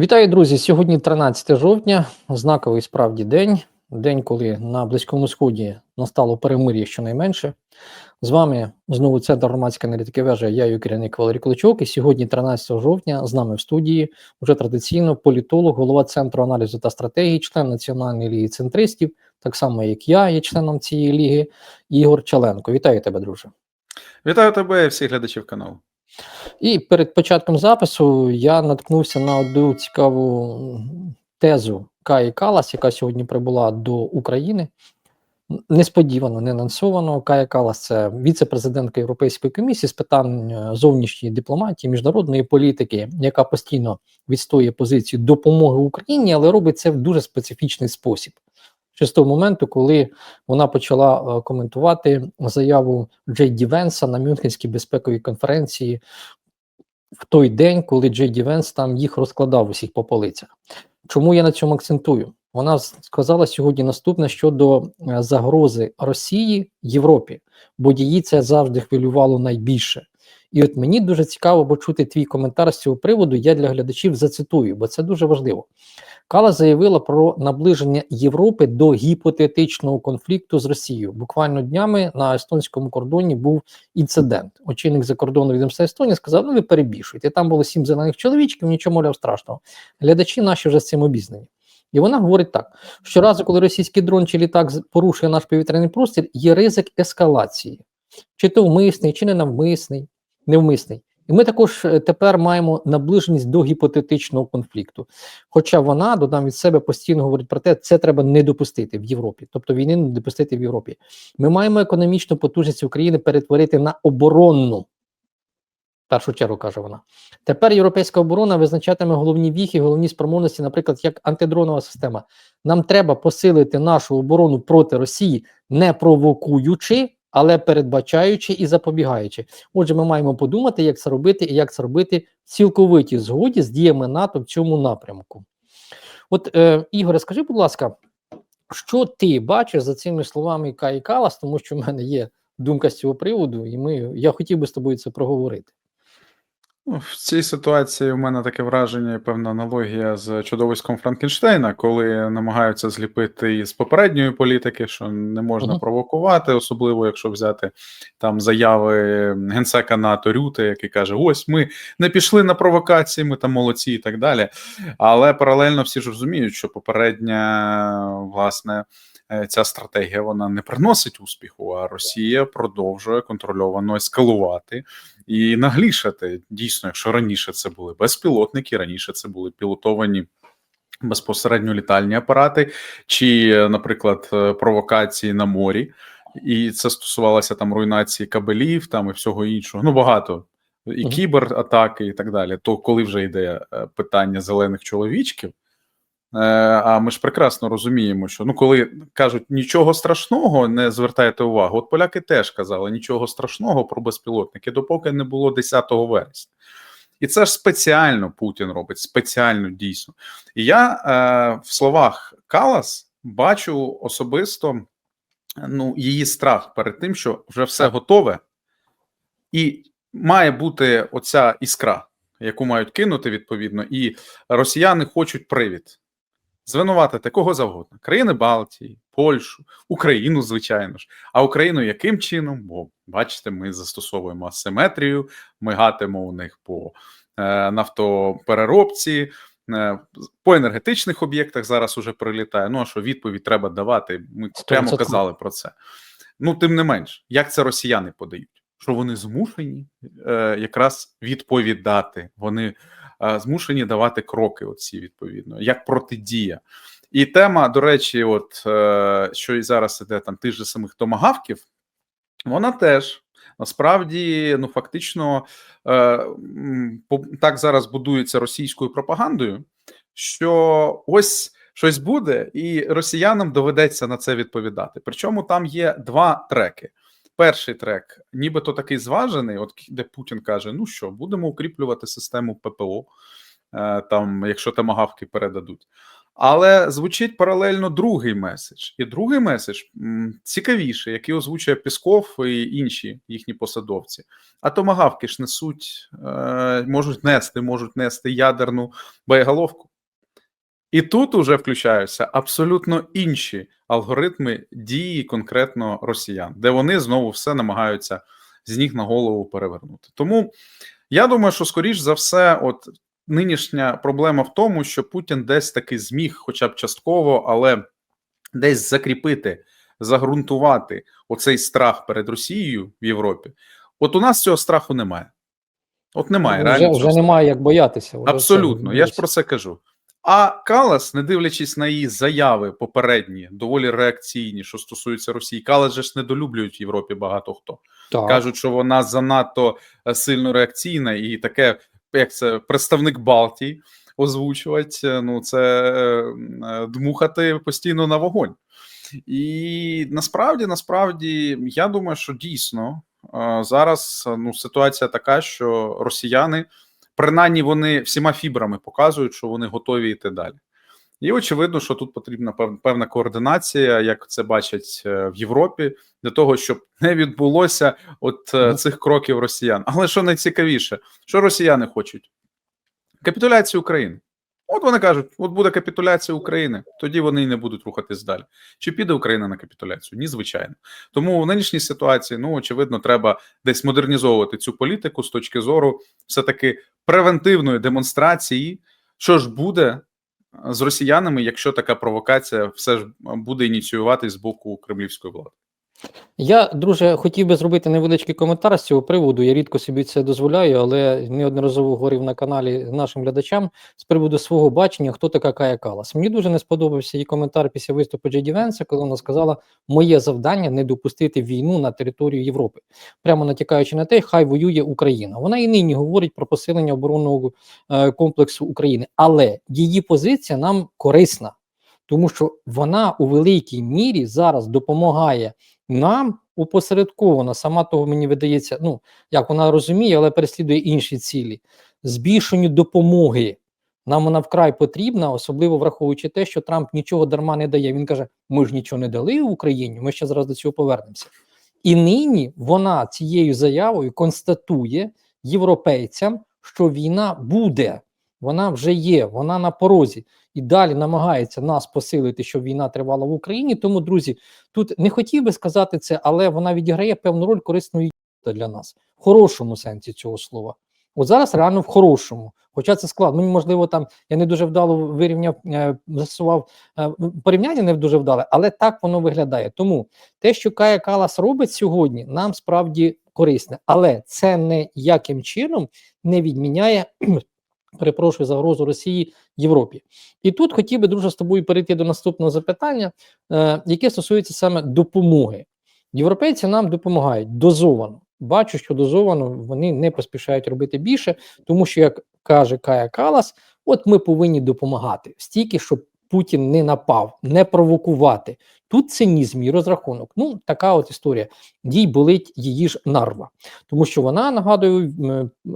Вітаю, друзі! Сьогодні 13 жовтня, знаковий справді день. День, коли на Близькому Сході настало перемир'я щонайменше. З вами знову Центр громадської аналітики вежа, я її керівник Валерій Кличок. І сьогодні, 13 жовтня, з нами в студії вже традиційно політолог, голова Центру аналізу та стратегії, член Національної ліги центристів, так само як я є членом цієї ліги, Ігор Чаленко. Вітаю тебе, друже. Вітаю тебе і всіх глядачів каналу. І перед початком запису я наткнувся на одну цікаву тезу Каї Калас, яка сьогодні прибула до України. Несподівано, не анонсовано. Кая Калас це віце-президентка Європейської комісії з питань е, зовнішньої дипломатії, міжнародної політики, яка постійно відстоює позицію допомоги Україні, але робить це в дуже специфічний спосіб. Ще з того моменту, коли вона почала е, коментувати заяву Джей Ді Венса на Мюнхенській безпековій конференції в той день, коли Джей Ді Венс там їх розкладав усіх по полицях. Чому я на цьому акцентую? Вона сказала сьогодні наступне щодо е, загрози Росії Європі, бо її це завжди хвилювало найбільше. І от мені дуже цікаво почути твій коментар з цього приводу. Я для глядачів зацитую, бо це дуже важливо. Кала заявила про наближення Європи до гіпотетичного конфлікту з Росією. Буквально днями на естонському кордоні був інцидент. Очільник закордонного відомства Естонії сказав: ну ви перебільшуєте. Там було сім зелених чоловічків, нічого мовляв страшного. Глядачі наші вже з цим обізнані. І вона говорить так: щоразу, коли російський дрон чи літак порушує наш повітряний простір, є ризик ескалації, чи то вмисний, чи не навмисний, невмисний. І ми також е, тепер маємо наближеність до гіпотетичного конфлікту. Хоча вона додам від себе постійно говорить про те, це треба не допустити в Європі, тобто війни не допустити в Європі. Ми маємо економічну потужність України перетворити на оборонну. В першу чергу каже вона. Тепер європейська оборона визначатиме головні віхи, головні спроможності, наприклад, як антидронова система. Нам треба посилити нашу оборону проти Росії, не провокуючи але передбачаючи і запобігаючи. Отже, ми маємо подумати, як це робити, і як це робити в цілковитій згоді з діями НАТО в цьому напрямку. От, е, Ігоре, скажи, будь ласка, що ти бачиш за цими словами Кай Калас, тому що в мене є думка з цього приводу, і ми, я хотів би з тобою це проговорити. Ну, в цій ситуації у мене таке враження і певна аналогія з чудовиськом Франкенштейна, коли намагаються зліпити із попередньої політики, що не можна uh-huh. провокувати, особливо якщо взяти там заяви генсека НАТО Рюте, який каже: Ось ми не пішли на провокації, ми там молодці і так далі. Але паралельно всі ж розуміють, що попередня власне. Е, ця стратегія вона не приносить успіху, а Росія продовжує контрольовано ескалувати і наглішати. Дійсно, якщо раніше це були безпілотники, раніше це були пілотовані. Безпосередньо літальні апарати, чи, наприклад, е, провокації на морі, і це стосувалося там руйнації кабелів, там і всього іншого. Ну багато і кібератаки, і так далі. То коли вже йде е, питання зелених чоловічків, а ми ж прекрасно розуміємо, що ну, коли кажуть нічого страшного, не звертайте увагу. От поляки теж казали нічого страшного про безпілотники, допоки не було 10 вересня. І це ж спеціально Путін робить, спеціально дійсно. І я е, в словах Калас бачу особисто ну, її страх перед тим, що вже все готове, і має бути оця іскра, яку мають кинути відповідно, і росіяни хочуть привід звинуватити кого завгодно: країни Балтії, Польщу, Україну, звичайно ж. А Україну яким чином? Бо бачите, ми застосовуємо асиметрію, ми гатимо у них по е, нафтопереробці. Е, по енергетичних об'єктах зараз уже прилітає. Ну а що відповідь треба давати? Ми прямо казали про це. Ну, тим не менш, як це росіяни подають? Що вони змушені е, якраз відповідати? Вони змушені давати кроки. Оці відповідно, як протидія. І тема, до речі, от е, що і зараз іде там же самих томагавків, вона теж насправді ну фактично е, так зараз будується російською пропагандою, що ось. Щось буде, і росіянам доведеться на це відповідати. Причому там є два треки. Перший трек, нібито такий зважений, от де Путін каже: ну що, будемо укріплювати систему ППО, е, там, якщо тамагавки передадуть. Але звучить паралельно другий меседж. І другий меседж цікавіший, який озвучує Пісков і інші їхні посадовці. А томагавки ж несуть, е, можуть нести, можуть нести ядерну боєголовку. І тут уже включаються абсолютно інші алгоритми дії конкретно росіян, де вони знову все намагаються з ніг на голову перевернути. Тому я думаю, що скоріш за все, от нинішня проблема в тому, що Путін десь таки зміг, хоча б частково, але десь закріпити, загрунтувати оцей страх перед Росією в Європі. От у нас цього страху немає. От немає. вже, реально вже немає як боятися. Абсолютно, я ж про це кажу. А Калас, не дивлячись на її заяви попередні, доволі реакційні, що стосуються Росії, Калас же ж недолюблюють в Європі багато хто. так. Кажуть, що вона занадто е, сильно реакційна, і таке, як це представник Балтії озвучувати. е, Ну, це е, дмухати постійно на вогонь. І насправді, насправді, я думаю, що дійсно зараз ну, ситуація така, що росіяни, принаймні, вони всіма фібрами показують, що вони готові йти далі. І очевидно, що тут потрібна певна координація, як це бачать е, в Європі, для того, щоб не відбулося от е, цих кроків росіян. Але що найцікавіше, що росіяни хочуть? Капітуляцію України. От вони кажуть: от буде капітуляція України, тоді вони і не будуть рухатись далі. Чи піде Україна на капітуляцію? Ні, звичайно. Тому в нинішній ситуації, ну очевидно, треба десь модернізовувати цю політику з точки зору все-таки превентивної демонстрації, що ж буде з росіянами, якщо така провокація все ж буде ініціюватись з боку кремлівської влади. Я, друже, хотів би зробити невеличкий коментар з цього приводу. Я рідко собі це дозволяю, але неодноразово говорив на каналі нашим глядачам з приводу свого бачення, хто така Кая Калас. Мені дуже не сподобався її коментар після виступу Джеді Венса, коли вона сказала: моє завдання не допустити війну на територію Європи, прямо натякаючи на те, хай воює Україна. Вона і нині говорить про посилення оборонного е, комплексу України, але її позиція нам корисна, тому що вона у великій мірі зараз допомагає нам опосередковано, сама того мені видається, ну як вона розуміє, але переслідує інші цілі. Збільшенню допомоги. Нам вона вкрай потрібна, особливо враховуючи те, що Трамп нічого дарма не дає. Він каже: ми ж нічого не дали Україні, ми ще зараз до цього повернемося. І нині вона цією заявою констатує європейцям, що війна буде, вона вже є, вона на порозі і далі намагається нас посилити, щоб війна тривала в Україні. Тому, друзі, тут не хотів би сказати це, але вона відіграє певну роль корисної для нас в хорошому сенсі цього слова. От зараз реально в хорошому. Хоча це складно. Ну, можливо, там я не дуже вдало вирівняв, е, застосував е, порівняння не дуже вдале, але так воно виглядає. Тому те, що Кая Калас робить сьогодні, нам справді корисне, але це ніяким чином не відміняє. Перепрошую загрозу Росії Європі. І тут хотів би, дуже з тобою перейти до наступного запитання, е, яке стосується саме допомоги. Європейці нам допомагають дозовано. Бачу, що дозовано вони не поспішають робити більше, тому що, як каже Кая Калас, от ми повинні допомагати стільки, щоб Путін не напав, не провокувати. Тут цинізм і розрахунок. Ну, така от історія. Їй болить її ж нарва, тому що вона нагадую,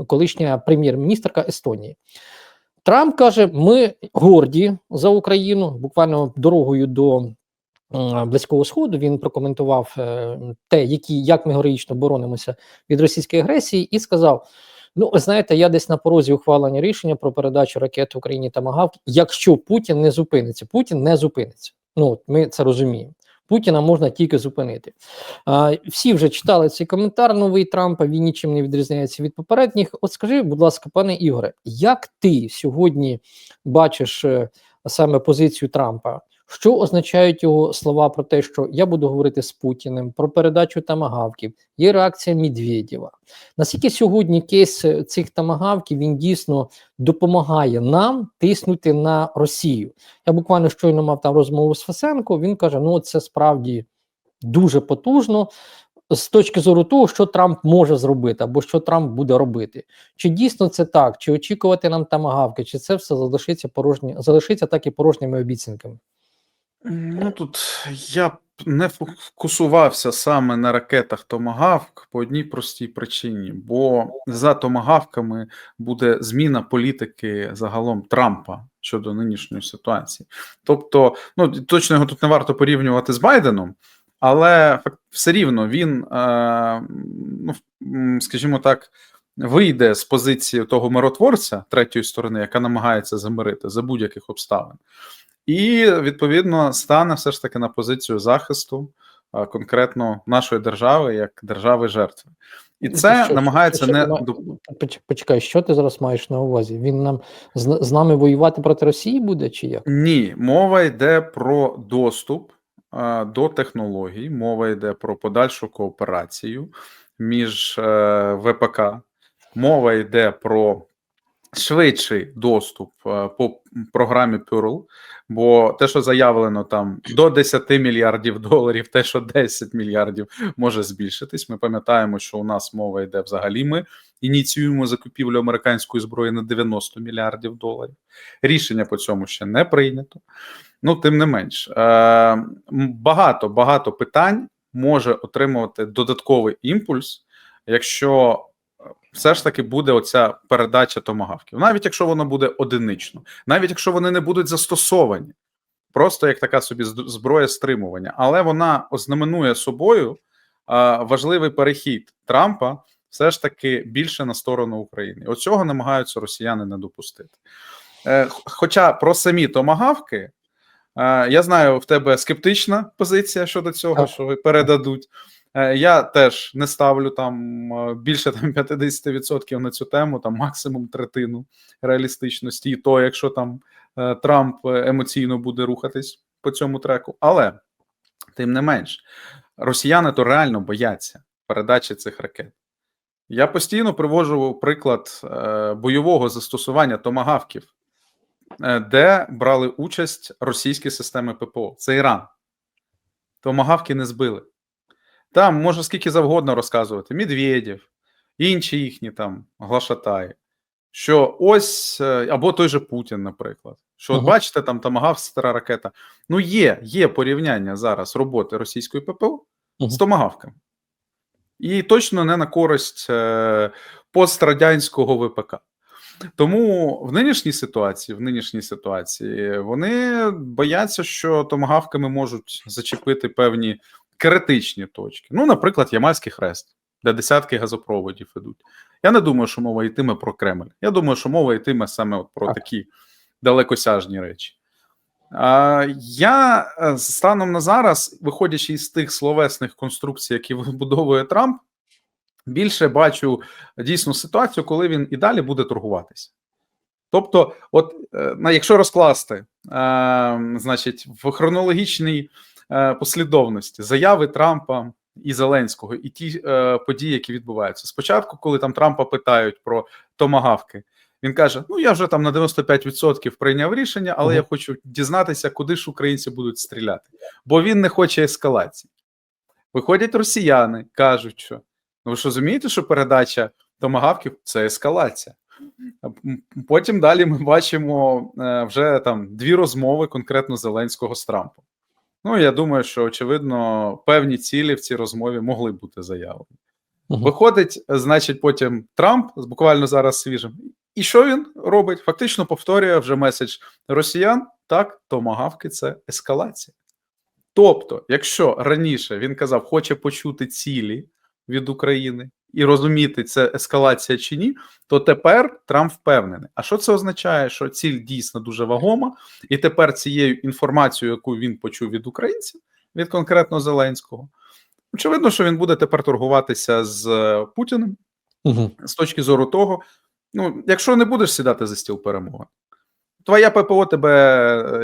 колишня прем'єр-міністрка Естонії. Трамп каже: ми горді за Україну, буквально дорогою до Близького Сходу. Він прокоментував е, те, які, як ми героїчно боронимося від російської агресії, і сказав: Ну, знаєте, я десь на порозі ухвалення рішення про передачу ракет Україні та Магавки, якщо Путін не зупиниться. Путін не зупиниться. Ну, ми це розуміємо. Путіна можна тільки зупинити. А, всі вже читали цей коментар новий Трампа. Він нічим не відрізняється від попередніх. От скажи, будь ласка, пане Ігоре, як ти сьогодні бачиш е, саме позицію Трампа? Що означають його слова про те, що я буду говорити з Путіним про передачу тамагавків? Є реакція Медведєва. Наскільки сьогодні кейс е, цих тамагавків він дійсно допомагає нам тиснути на Росію? Я буквально щойно мав там розмову з Фасенко. Він каже: ну це справді дуже потужно з точки зору того, що Трамп може зробити, або що Трамп буде робити. Чи дійсно це так? Чи очікувати нам тамагавки, чи це все залишиться порожні, залишиться так і порожніми обіцянками? Ну тут я б не фокусувався саме на ракетах Томагавк по одній простій причині, бо за Томагавками буде зміна політики загалом Трампа щодо нинішньої ситуації. Тобто, ну точно його тут не варто порівнювати з Байденом, але все рівно він, е, ну, скажімо так, вийде з позиції того миротворця третьої сторони, яка намагається замирити за будь-яких обставин, і відповідно стане все ж таки на позицію захисту конкретно нашої держави як держави жертви. І це Що- намагається що не Поч- Почекай, що ти зараз маєш на увазі? Він нам з, з нами воювати проти Росії буде чи як? Ні, мова йде про доступ е, до технологій, мова йде про подальшу кооперацію між е, ВПК, мова йде про швидший доступ е, по програмі Pearl, бо те, що заявлено там до 10 мільярдів доларів, те, що 10 мільярдів може збільшитись. Ми пам'ятаємо, що у нас мова йде взагалі. Ми ініціюємо закупівлю американської зброї на 90 мільярдів доларів. Рішення по цьому ще не прийнято. Ну, тим не менш, е, багато багато питань може отримувати додатковий імпульс, якщо все ж таки буде оця передача томагавків, навіть якщо воно буде одинично, навіть якщо вони не будуть застосовані, просто як така собі зброя стримування, але вона ознаменує собою важливий перехід Трампа все ж таки більше на сторону України. Оцього намагаються росіяни не допустити. Е, Хоча про самі томагавки, е, я знаю, в тебе скептична позиція щодо цього, що передадуть. Е, Я теж не ставлю там е, більше там 50% на цю тему, там максимум третину реалістичності, і то, якщо там е, Трамп емоційно буде рухатись по цьому треку. Але тим не менш, росіяни то реально бояться передачі цих ракет. Я постійно привожу приклад бойового застосування томагавків, де брали участь російські системи ППО. Це Іран. Томагавки не збили. Там можна скільки завгодно розказувати: Медведєв, інші їхні там глашатаї. Що ось, е, або той же Путін, наприклад. Що, от бачите, там тамагав стара ракета. Ну, є, є порівняння зараз роботи російської ППО Мгм. з томагавками. І точно не на користь е, пострадянського ВПК. Тому в нинішній ситуації, в нинішній ситуації вони бояться, що томагавками можуть зачепити певні критичні точки. Ну, наприклад, Ямальський хрест, де десятки газопроводів ідуть. Я не думаю, що мова йтиме про Кремль. Я думаю, що мова йтиме саме от про такі далекосяжні речі. А, я е, станом на зараз, виходячи із тих словесних конструкцій, які вибудовує Трамп, більше бачу дійсно ситуацію, коли він і далі буде торгуватися. Тобто, от е, якщо розкласти, е, значить, в хронологічній послідовності заяви Трампа і Зеленського, і ті е, події, які відбуваються. Спочатку, коли там Трампа питають про томагавки, він каже: Ну, я вже там на 95% прийняв рішення, але Мгм. я хочу дізнатися, куди ж українці будуть стріляти, бо він не хоче ескалації. Виходять росіяни, кажуть, що ну ви ж розумієте, що передача томагавків це ескалація. Потім далі ми бачимо е, вже там дві розмови конкретно Зеленського з Трампом. Ну, я думаю, що очевидно певні цілі в цій розмові могли бути заявлені. Мгм. Виходить, значить, потім Трамп буквально зараз свіжим. І що він робить? Фактично повторює вже меседж росіян: так, томагавки це ескалація. Тобто, якщо раніше він казав, хоче почути цілі від України і розуміти, це ескалація чи ні, то тепер Трамп впевнений. А що це означає? Що ціль дійсно дуже вагома, і тепер цією інформацією, яку він почув від українців, від конкретно Зеленського, очевидно, що він буде тепер торгуватися з е, Путіним Мгм. з точки зору того, ну, якщо не будеш сідати за стіл перемоги, твоя ППО тебе,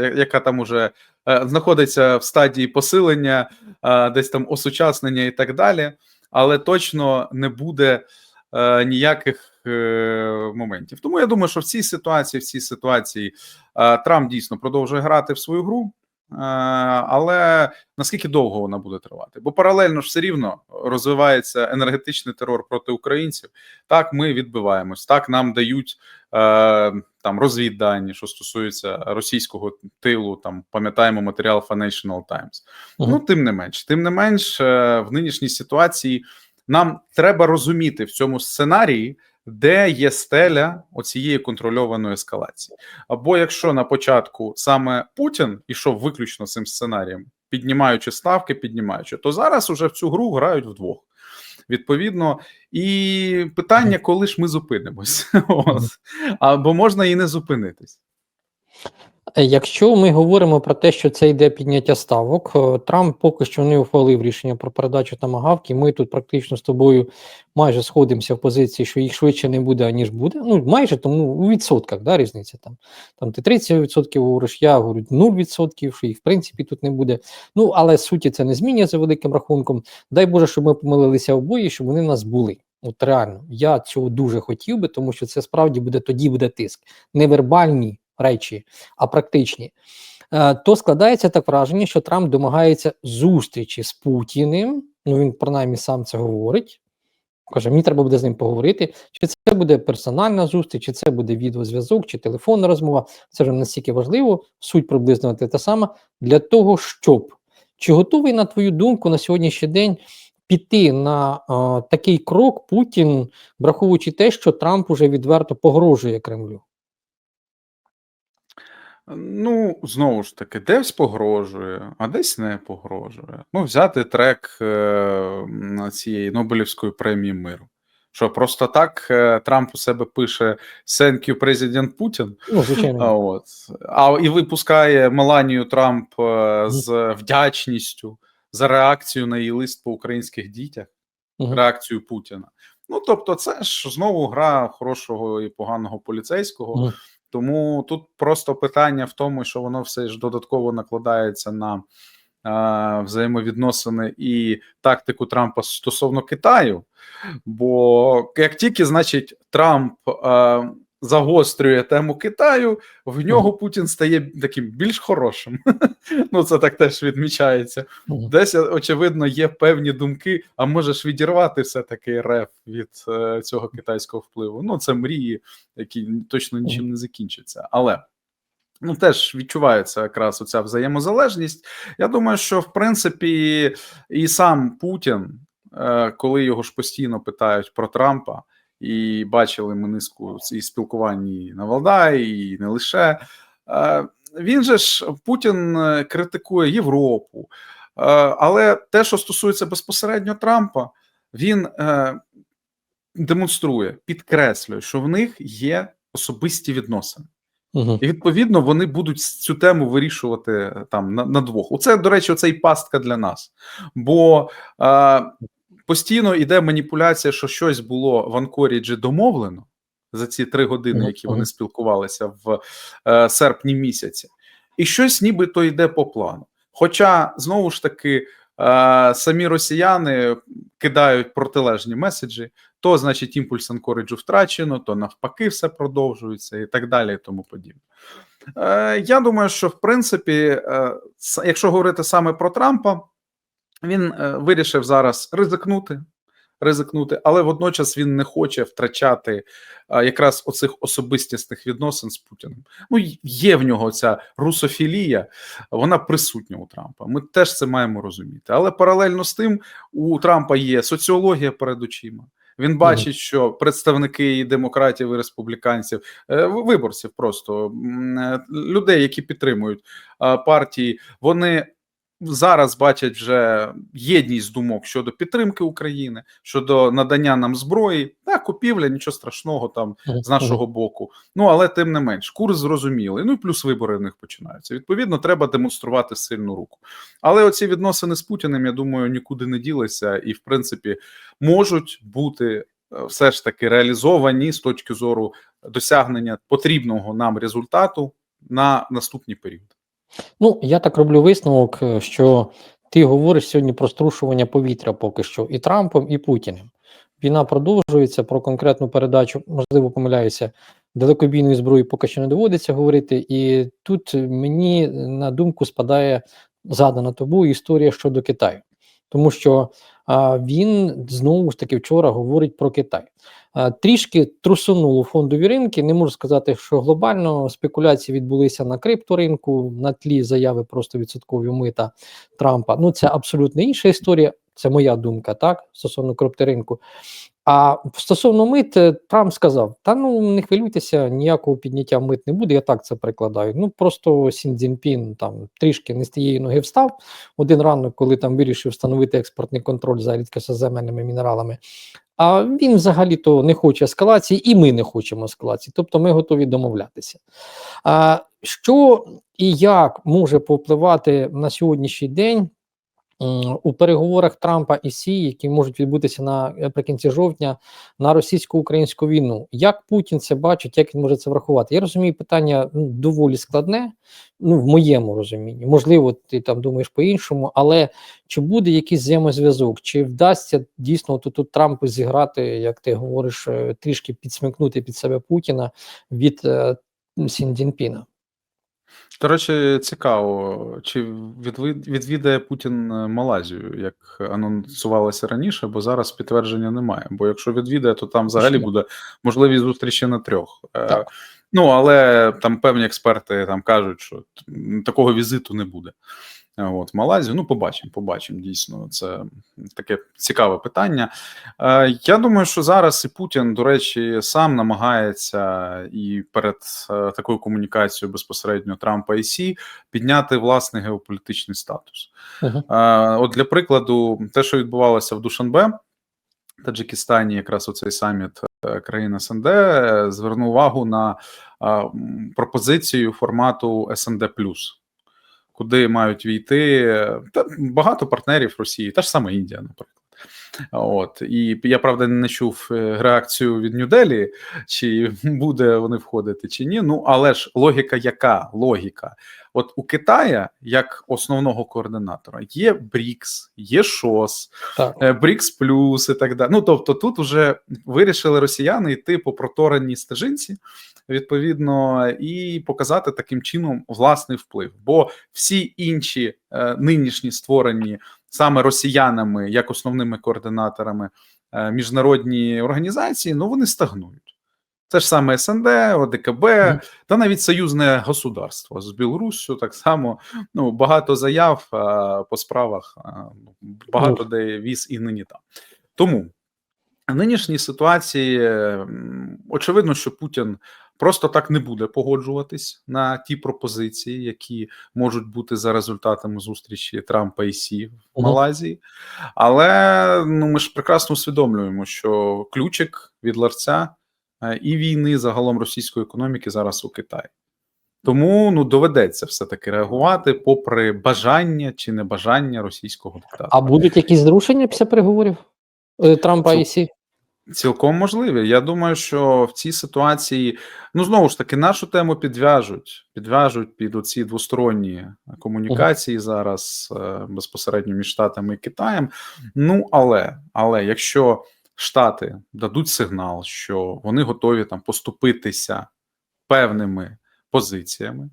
е, яка там уже е, знаходиться в стадії посилення, десь там осучаснення і так далі, але точно не буде е, ніяких е, моментів. Тому я думаю, що в цій ситуації, в цій ситуації е, Трамп дійсно продовжує грати в свою гру. Е, Але наскільки довго вона буде тривати? Бо паралельно ж все рівно розвивається енергетичний терор проти українців. Так, ми відбиваємось, так нам дають е, там розвіддані, що стосується російського тилу. Там пам'ятаємо матеріал Financial Times. Мгм. Ну, тим не менш, тим не менш, е, в нинішній ситуації нам треба розуміти в цьому сценарії, де є стеля оцієї контрольованої ескалації. Або якщо на початку саме Путін ішов виключно цим сценарієм, піднімаючи ставки, піднімаючи, то зараз уже в цю гру грають вдвох. Відповідно, і питання, коли ж ми зупинимось, або можна і не зупинитись. Е, Якщо ми говоримо про те, що це йде підняття ставок, е, Трамп поки що не ухвалив рішення про передачу тамагавки. Ми тут практично з тобою майже сходимося в позиції, що їх швидше не буде, аніж буде. Ну майже тому у відсотках да, різниця там. Там ти 30% говориш, я говорю 0%, що їх в принципі тут не буде. Ну але суті це не змінює за великим рахунком. Дай Боже, щоб ми помилилися обоє, щоб вони нас були. От реально, я цього дуже хотів би, тому що це справді буде тоді буде тиск. Невербальні речі, а практичні. Е, то складається так враження, що Трамп домагається зустрічі з Путіним. Ну він принаймні сам це говорить. Каже, мені треба буде з ним поговорити. Чи це буде персональна зустріч, чи це буде відеозв'язок, чи телефонна розмова. Це вже настільки важливо, суть приблизно те сама для того, щоб чи готовий, на твою думку, на сьогоднішній день піти на е, такий крок Путін, враховуючи те, що Трамп уже відверто погрожує Кремлю? Ну, знову ж таки, десь погрожує, а десь не погрожує. Ну, взяти трек е, цієї Нобелівської премії миру. Що просто так е, Трамп у себе пише «Thank you, президент Путін. Ну, звичайно. А, от. а і випускає Меланію Трамп е, з вдячністю за реакцію на її лист по українських дітях, Мгм. реакцію Путіна. Ну, тобто, це ж знову гра хорошого і поганого поліцейського. Мгм. Тому тут просто питання в тому, що воно все ж додатково накладається на е, взаємовідносини і тактику Трампа стосовно Китаю. Бо як тільки, значить, Трамп е, загострює тему Китаю, в нього Путін стає таким більш хорошим. Ну, це так теж відмічається. Десь, очевидно, є певні думки, а можеш відірвати все-таки РФ від е, цього китайського впливу. Ну, це мрії, які точно нічим не закінчаться. Але ну, теж відчувається якраз оця взаємозалежність. Я думаю, що в принципі і сам Путін, е, коли його ж постійно питають про Трампа, і бачили ми низку і спілкувань і на Валдаї, і не лише. е, Він же ж Путін е, критикує Європу, Е, але те, що стосується безпосередньо Трампа, він демонструє, підкреслює, що в них є особисті відносини. Мгм. І відповідно вони будуть цю тему вирішувати там на, на двох. Оце, до речі, оце і пастка для нас. Бо е, постійно йде маніпуляція, що щось було в Анкоріджі домовлено за ці три години, які вони спілкувалися в е, серпні місяці, і щось нібито йде по плану. Хоча знову ж таки е, самі росіяни кидають протилежні меседжі, то значить імпульс Анкориджу втрачено, то навпаки, все продовжується і так далі, і тому подібне. Е, я думаю, що в принципі, е, якщо говорити саме про Трампа, він е, вирішив зараз ризикнути. Ризикнути, але водночас він не хоче втрачати якраз оцих особистісних відносин з Путіним. Ну є в нього ця русофілія, вона присутня у Трампа. Ми теж це маємо розуміти. Але паралельно з тим, у Трампа є соціологія перед очима. Він бачить, що представники і демократів і республіканців, е, виборців, просто е, людей, які підтримують е, партії, вони зараз бачать вже єдність думок щодо підтримки України, щодо надання нам зброї. Так, купівля, нічого страшного там з нашого боку. Ну але тим не менш, курс зрозумілий. Ну і плюс вибори в них починаються. Відповідно, треба демонструвати сильну руку. Але оці відносини з Путіним, я думаю, нікуди не ділися, і в принципі можуть бути е, все ж таки реалізовані з точки зору досягнення потрібного нам результату на наступний період. Ну, я так роблю висновок, е, що ти говориш сьогодні про струшування повітря поки що і Трампом, і Путіним. Війна продовжується про конкретну передачу, можливо, помиляюся, далекобійної зброї поки що не доводиться говорити. І тут мені на думку спадає задана тобою історія щодо Китаю, тому що а, він знову ж таки вчора говорить про Китай. А, трішки трусонуло фондові ринки. Не можу сказати, що глобально спекуляції відбулися на крипторинку на тлі заяви просто відсоткові мита Трампа. Ну це абсолютно інша історія. Це моя думка, так стосовно крипторинку. А стосовно мит, е, Трамп сказав: та ну не хвилюйтеся, ніякого підняття мит не буде. Я так це прикладаю. Ну просто Сін Цзіньпін там трішки не з тієї ноги встав один ранок, коли там вирішив встановити експортний контроль за рідкосеземельними мінералами. А він взагалі-то не хоче ескалації, і ми не хочемо ескалації. Тобто ми готові домовлятися. А що і як може повпливати на сьогоднішній день у переговорах Трампа і Сі, які можуть відбутися наприкінці жовтня на російсько-українську війну? Як Путін це бачить, як він може це врахувати? Я розумію, питання ну, доволі складне, ну в моєму розумінні. Можливо, ти там думаєш по-іншому, але чи буде якийсь взаємозв'язок? Чи вдасться дійсно тут, тут Трампу зіграти, як ти говориш, е, трішки підсмикнути під себе Путіна від е, Сін Цзіньпіна? До речі, цікаво, чи відвідає Путін е, Малайзію, як анонсувалося раніше, бо зараз підтвердження немає. Бо якщо відвідає, то там взагалі буде можливість зустрічі на трьох. Е, Так. Ну але там певні експерти там кажуть, що такого візиту не буде. От, в Малайзію, ну побачимо, побачимо. Дійсно, це таке цікаве питання. Е, я думаю, що зараз і Путін, до речі, сам намагається і перед е, такою комунікацією безпосередньо Трампа і Сі підняти власний геополітичний статус. Мгм. Е, От для прикладу, те, що відбувалося в Душанбе, Таджикистані, якраз у цей саміт е, країн СНД, е, звернув увагу на е, пропозицію формату СНД куди мають війти е, та багато партнерів Росії, та ж сама Індія, наприклад. От і я правда не чув е, реакцію від Нью-Делі, чи буде вони входити, чи ні. Ну але ж логіка, яка логіка? От у Китая, як основного координатора, є БРІКС, є ШОС, Так. е, БРІКС Плюс і так далі. Ну тобто, тут вже вирішили росіяни йти по протореній стежинці, відповідно, і показати таким чином власний вплив. Бо всі інші е, нинішні створені саме росіянами як основними координаторами е, міжнародні організації, ну вони стагнують. Це ж саме СНД, ОДКБ, Мгм. та навіть союзне государство з Білоруссю так само. Ну багато заяв а, по справах, а, багато Ну. де віз і нині там. Тому в нинішній ситуації очевидно, що Путін просто так не буде погоджуватись на ті пропозиції, які можуть бути за результатами зустрічі Трампа і Сі в Мгм. Малайзії. Але ну ми ж прекрасно усвідомлюємо, що ключик від ларця е, і війни загалом російської економіки зараз у Китаї. Тому ну доведеться все таки реагувати, попри бажання чи небажання російського диктатора. А будуть якісь зрушення після переговорів е, Трампа і Сі? Цілком можливі. Я думаю, що в цій ситуації ну знову ж таки нашу тему підв'яжуть, підв'яжуть під оці двосторонні комунікації зараз е, безпосередньо між Штатами і Китаєм. Ну але але якщо Штати дадуть сигнал, що вони готові там поступитися певними позиціями.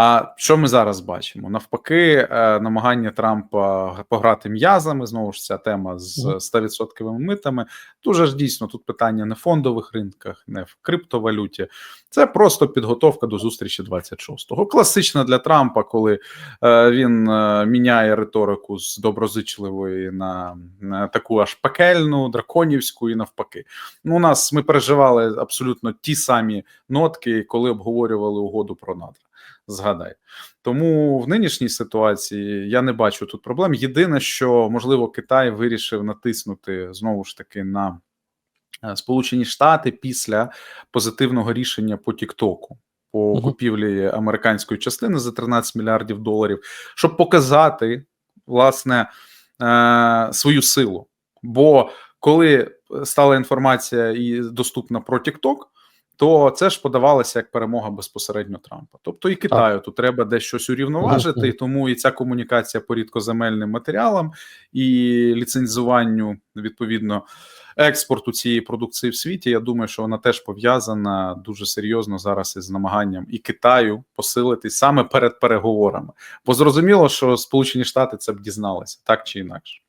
А що ми зараз бачимо? Навпаки, е, намагання Трампа пограти м'язами. Знову ж ця тема з Мгм. 100% митами. Дуже ж дійсно тут питання не в фондових ринках, не в криптовалюті. Це просто підготовка до зустрічі 26-го. Класично для Трампа, коли е, він е, міняє риторику з доброзичливої на, таку аж пекельну, драконівську і навпаки. Ну, у нас ми переживали абсолютно ті самі нотки, коли обговорювали угоду про надра. Згадай. Тому в нинішній ситуації я не бачу тут проблем. Єдине, що можливо Китай вирішив натиснути знову ж таки на е, Сполучені Штати після позитивного рішення по Тіктоку. По купівлі американської частини за 13 мільярдів доларів, щоб показати власне е, свою силу. Бо коли стала інформація і доступна про TikTok, то це ж подавалося як перемога безпосередньо Трампа. Тобто і Китаю тут треба десь щось урівноважити, і тому і ця комунікація по рідкоземельним матеріалам і ліцензуванню відповідно експорту цієї продукції в світі. Я думаю, що вона теж пов'язана дуже серйозно зараз із намаганням і Китаю посилитись саме перед переговорами. Бо зрозуміло, що Сполучені Штати це б дізналися так чи інакше.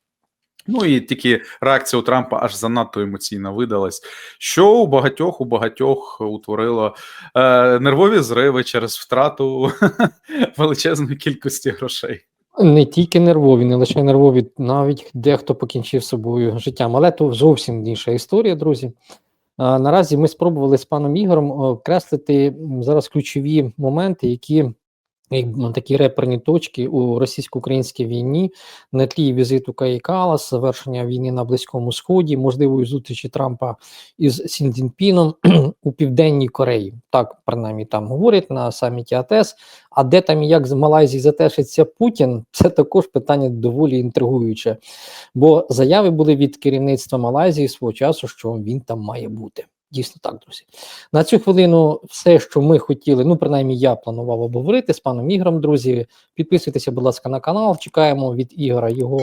Ну і тільки реакція у Трампа аж занадто емоційно видалась, що у багатьох у багатьох утворило е, нервові зриви через втрату величезної кількості грошей. Не тільки нервові, не лише нервові, навіть дехто покінчив собою життям. Але то зовсім інша історія, друзі. А, наразі ми спробували з паном Ігорем окреслити зараз ключові моменти, які такі реперні точки у російсько-українській війні на тлі візиту Каїкалас, завершення війни на Близькому Сході, можливої зустрічі Трампа із Сіндзінпіном у Південній Кореї. Так, принаймні там говорять на саміті АТЕС. А де там і як з Малайзії затешиться Путін, це також питання доволі інтригуюче. Бо заяви були від керівництва Малайзії свого часу, що він там має бути. Дійсно так, друзі. На цю хвилину все, що ми хотіли, ну принаймні я планував обговорити з паном Ігорем, друзі. Підписуйтеся, будь ласка, на канал. Чекаємо від Ігора його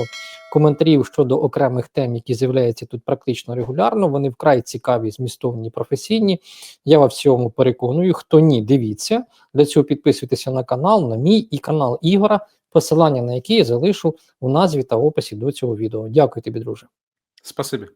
коментарів щодо окремих тем, які з'являються тут практично регулярно. Вони вкрай цікаві, змістовні, професійні. Я вас в цьому переконую. Хто ні, дивіться. Для цього підписуйтеся на канал, на мій і канал Ігора, посилання на який я залишу у назві та описі до цього відео. Дякую тобі, друже. Спасибі.